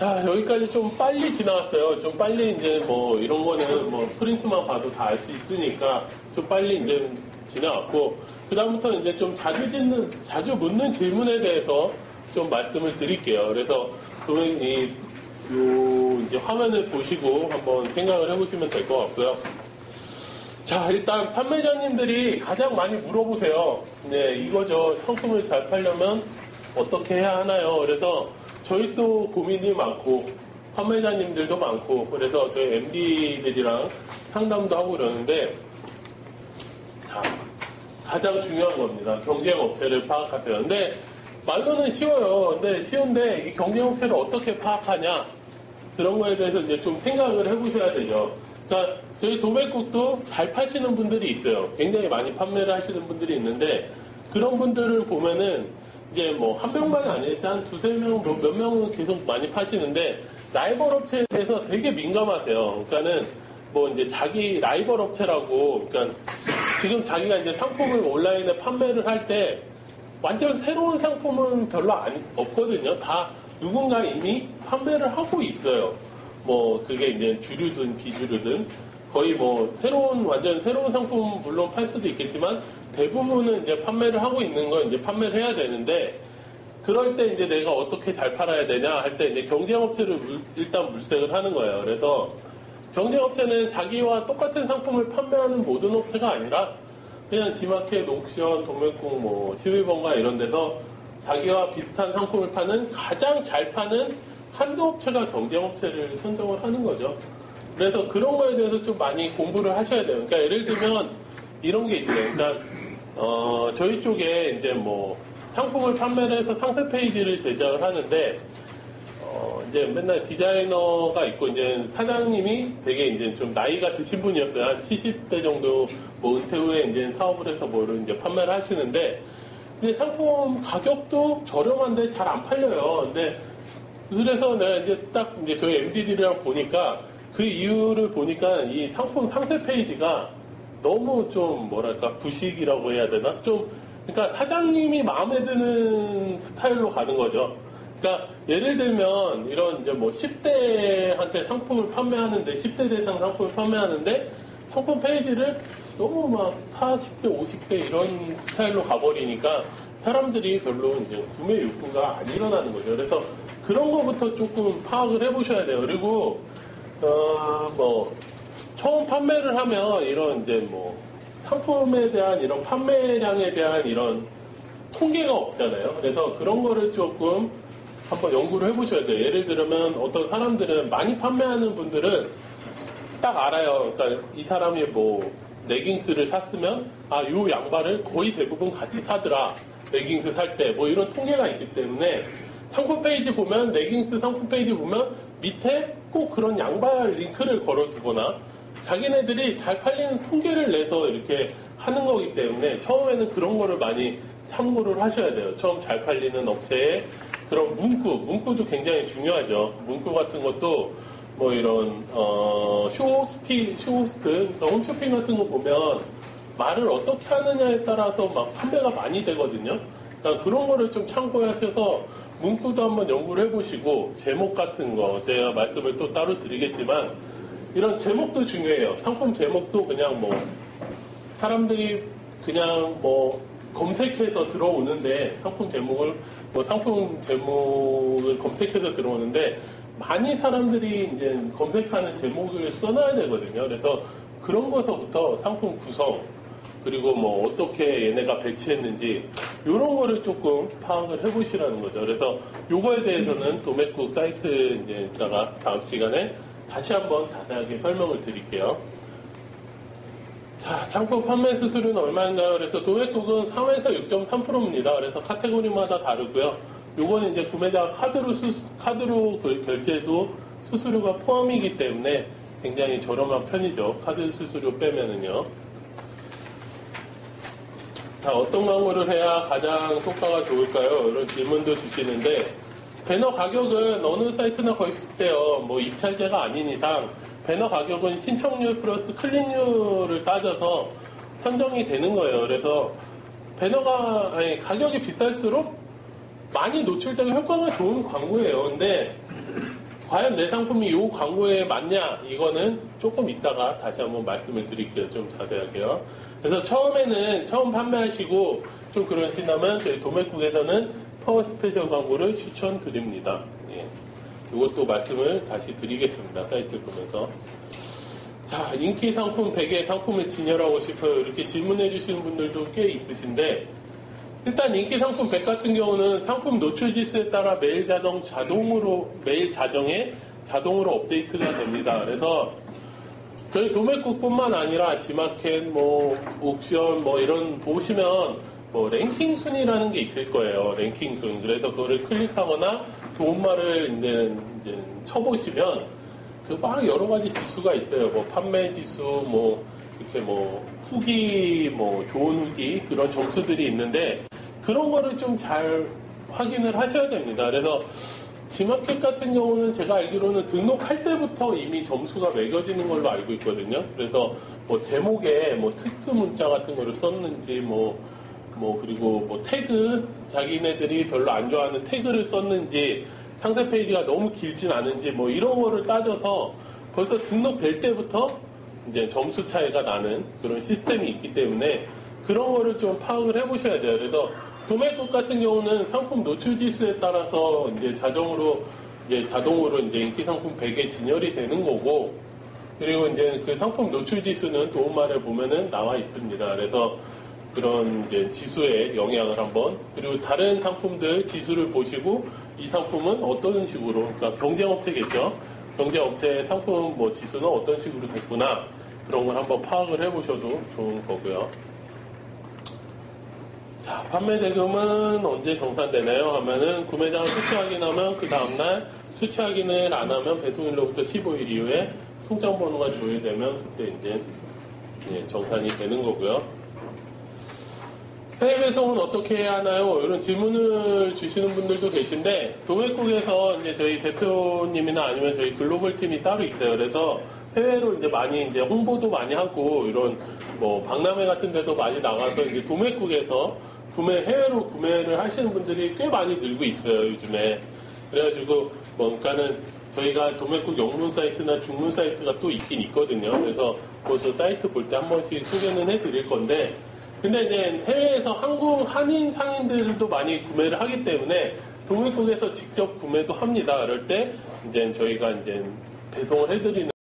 자, 여기까지 좀 빨리 지나왔어요. 좀 빨리 이제 뭐 이런 거는 뭐 프린트만 봐도 다 알 수 있으니까 좀 빨리 이제 지나왔고, 그다음부터 이제 좀 자주 짓는, 자주 묻는 질문에 대해서 좀 말씀을 드릴게요. 그래서 이, 요, 이제 화면을 보시고 한번 생각을 해보시면 될 것 같고요. 자, 일단 판매자님들이 가장 많이 물어보세요. 네, 이거죠. 상품을 잘 팔려면 어떻게 해야 하나요? 그래서 저희 또 고민이 많고, 판매자님들도 많고, 그래서 저희 MD들이랑 상담도 하고 그러는데, 자, 가장 중요한 겁니다. 경쟁 업체를 파악하세요. 근데 말로는 쉬워요. 근데 쉬운데 이 경쟁 업체를 어떻게 파악하냐? 그런 거에 대해서 이제 좀 생각을 해보셔야 되죠. 그러니까 저희 도매국도 잘 파시는 분들이 있어요. 굉장히 많이 판매를 하시는 분들이 있는데 그런 분들을 보면은 이제 뭐한 명만이 아니지 한 두세 명, 몇, 몇 명은 계속 많이 파시는데 라이벌 업체에 대해서 되게 민감하세요. 그러니까는 뭐 이제 자기 라이벌 업체라고 그러니까 지금 자기가 이제 상품을 온라인에 판매를 할 때 완전 새로운 상품은 별로 안, 없거든요. 다 누군가 이미 판매를 하고 있어요. 뭐 그게 이제 주류든 비주류든 거의 뭐 새로운 완전 새로운 상품 물론 팔 수도 있겠지만 대부분은 이제 판매를 하고 있는 걸 이제 판매를 해야 되는데 그럴 때 이제 내가 어떻게 잘 팔아야 되냐 할 때 이제 경쟁업체를 물, 일단 물색을 하는 거예요. 그래서 경쟁업체는 자기와 똑같은 상품을 판매하는 모든 업체가 아니라 그냥 지마켓, 옥션, 동맥국, 뭐 11번가 이런 데서 자기와 비슷한 상품을 파는 가장 잘 파는 한두 업체가 경쟁업체를 선정을 하는 거죠. 그래서 그런 거에 대해서 좀 많이 공부를 하셔야 돼요. 그러니까 예를 들면 이런 게 있어요. 그러니까 어, 저희 쪽에 이제 뭐 상품을 판매를 해서 상세 페이지를 제작을 하는데 어, 이제 맨날 디자이너가 있고 이제 사장님이 되게 이제 좀 나이가 드신 분이었어요. 한 70대 정도 뭐 은퇴 후에 이제 사업을 해서 뭐를 이제 판매를 하시는데 근데 상품 가격도 저렴한데 잘 안 팔려요. 근데 그래서 내가 이제 딱 이제 저희 MD들이랑 보니까 그 이유를 보니까 이 상품 상세 페이지가 너무 좀 뭐랄까 부식이라고 해야 되나 좀 그러니까 사장님이 마음에 드는 스타일로 가는 거죠. 그러니까 예를 들면 이런 이제 뭐 10대한테 상품을 판매하는데 10대 대상 상품을 판매하는데 상품 페이지를 너무 막 40대, 50대 이런 스타일로 가버리니까 사람들이 별로 이제 구매 욕구가 안 일어나는 거죠. 그래서 그런 거부터 조금 파악을 해보셔야 돼요. 그리고 어 뭐 처음 판매를 하면 이런 이제 뭐 상품에 대한 이런 판매량에 대한 이런 통계가 없잖아요. 그래서 그런 거를 조금 한번 연구를 해보셔야 돼요. 예를 들면 어떤 사람들은 많이 판매하는 분들은 딱 알아요. 그러니까 이 사람이 뭐 레깅스를 샀으면 아, 요 양말을 거의 대부분 같이 사더라. 레깅스 살 때 뭐 이런 통계가 있기 때문에 상품 페이지 보면 레깅스 상품 페이지 보면 밑에 꼭 그런 양발 링크를 걸어두거나 자기네들이 잘 팔리는 통계를 내서 이렇게 하는 거기 때문에 처음에는 그런 거를 많이 참고를 하셔야 돼요. 처음 잘 팔리는 업체에 그런 문구, 문구도 굉장히 중요하죠. 문구 같은 것도 뭐 이런 어, 쇼호스티, 쇼호스트, 그러니까 홈쇼핑 같은 거 보면 말을 어떻게 하느냐에 따라서 막 판매가 많이 되거든요. 그러니까 그런 거를 좀 참고하셔서 문구도 한번 연구를 해보시고 제목 같은 거 제가 말씀을 또 따로 드리겠지만 이런 제목도 중요해요. 상품 제목도 그냥 뭐 사람들이 그냥 뭐 검색해서 들어오는데 상품 제목을 뭐 상품 제목을 검색해서 들어오는데 많이 사람들이 이제 검색하는 제목을 써놔야 되거든요. 그래서 그런 것서부터 상품 구성 그리고 뭐 어떻게 얘네가 배치했는지 이런 거를 조금 파악을 해보시라는 거죠. 그래서 요거에 대해서는 도매국 사이트 이제 이따가 다음 시간에 다시 한번 자세하게 설명을 드릴게요. 자, 상품 판매 수수료는 얼마인가요? 그래서 도매국은 3에서 6.3%입니다. 그래서 카테고리마다 다르고요. 요거는 이제 구매자가 카드로 수, 카드로 결제도 수수료가 포함이기 때문에 굉장히 저렴한 편이죠. 카드 수수료 빼면은요. 자, 어떤 광고를 해야 가장 효과가 좋을까요? 이런 질문도 주시는데, 배너 가격은 어느 사이트나 거의 비슷해요. 뭐 입찰제가 아닌 이상, 배너 가격은 신청률 플러스 클릭률을 따져서 선정이 되는 거예요. 그래서 배너가, 아니, 가격이 비쌀수록 많이 노출되고 효과가 좋은 광고예요. 근데 과연 내 상품이 이 광고에 맞냐? 이거는 조금 이따가 다시 한번 말씀을 드릴게요. 좀 자세하게요. 그래서 처음에는 처음 판매하시고 좀 그러신다면 저희 도매국에서는 파워 스페셜 광고를 추천드립니다. 예. 이것도 말씀을 다시 드리겠습니다. 사이트를 보면서. 자, 인기 상품 100의 상품을 진열하고 싶어요. 이렇게 질문해 주시는 분들도 꽤 있으신데, 일단 인기 상품 100 같은 경우는 상품 노출 지수에 따라 매일 자동 자동으로 매일 자정에 자동으로 업데이트가 됩니다. 그래서 저희 도매국뿐만 아니라 지마켓, 뭐 옥션, 뭐 이런 보시면 뭐 랭킹 순위라는 게 있을 거예요. 랭킹 순. 그래서 그거를 클릭하거나 도움말을 이제, 이제 쳐보시면 그막 여러 가지 지수가 있어요. 뭐 판매 지수, 뭐 이렇게 뭐 후기, 뭐 좋은 후기 그런 점수들이 있는데 그런 거를 좀 잘 확인을 하셔야 됩니다. 그래서 지마켓 같은 경우는 제가 알기로는 등록할 때부터 이미 점수가 매겨지는 걸로 알고 있거든요. 그래서 뭐 제목에 뭐 특수 문자 같은 거를 썼는지 뭐, 뭐 그리고 뭐 태그 자기네들이 별로 안 좋아하는 태그를 썼는지 상세 페이지가 너무 길진 않은지 뭐 이런 거를 따져서 벌써 등록될 때부터 이제 점수 차이가 나는 그런 시스템이 있기 때문에 그런 거를 좀 파악을 해보셔야 돼요. 그래서 도매국 같은 경우는 상품 노출 지수에 따라서 이제 자동으로 이제 자동으로 이제 인기 상품 100에 진열이 되는 거고 그리고 이제 그 상품 노출 지수는 도움말에 보면은 나와 있습니다. 그래서 그런 이제 지수의 영향을 한번 그리고 다른 상품들 지수를 보시고 이 상품은 어떤 식으로 그러니까 경쟁업체겠죠. 경쟁업체의 상품 뭐 지수는 어떤 식으로 됐구나 그런 걸 한번 파악을 해보셔도 좋은 거고요. 자, 판매 대금은 언제 정산되나요? 하면은 구매자가 수치 확인하면 그 다음날 수치 확인을 안 하면 배송일로부터 15일 이후에 통장 번호가 조회되면 그때 이제 예, 정산이 되는 거고요. 해외 배송은 어떻게 해야 하나요? 이런 질문을 주시는 분들도 계신데 도매국에서 이제 저희 대표님이나 아니면 저희 글로벌 팀이 따로 있어요. 그래서 해외로 이제 많이 이제 홍보도 많이 하고 이런 뭐 박람회 같은 데도 많이 나가서 이제 도매국에서 구매 해외로 구매를 하시는 분들이 꽤 많이 늘고 있어요 요즘에. 그래가지고 뭔가는 저희가 도매국 영문 사이트나 중문 사이트가 또 있긴 있거든요. 그래서 그것도 사이트 볼 때 한 번씩 소개는 해드릴 건데 근데 이제 해외에서 한국 한인 상인들도 많이 구매를 하기 때문에 도매국에서 직접 구매도 합니다. 그럴 때 이제 저희가 이제 배송을 해드리는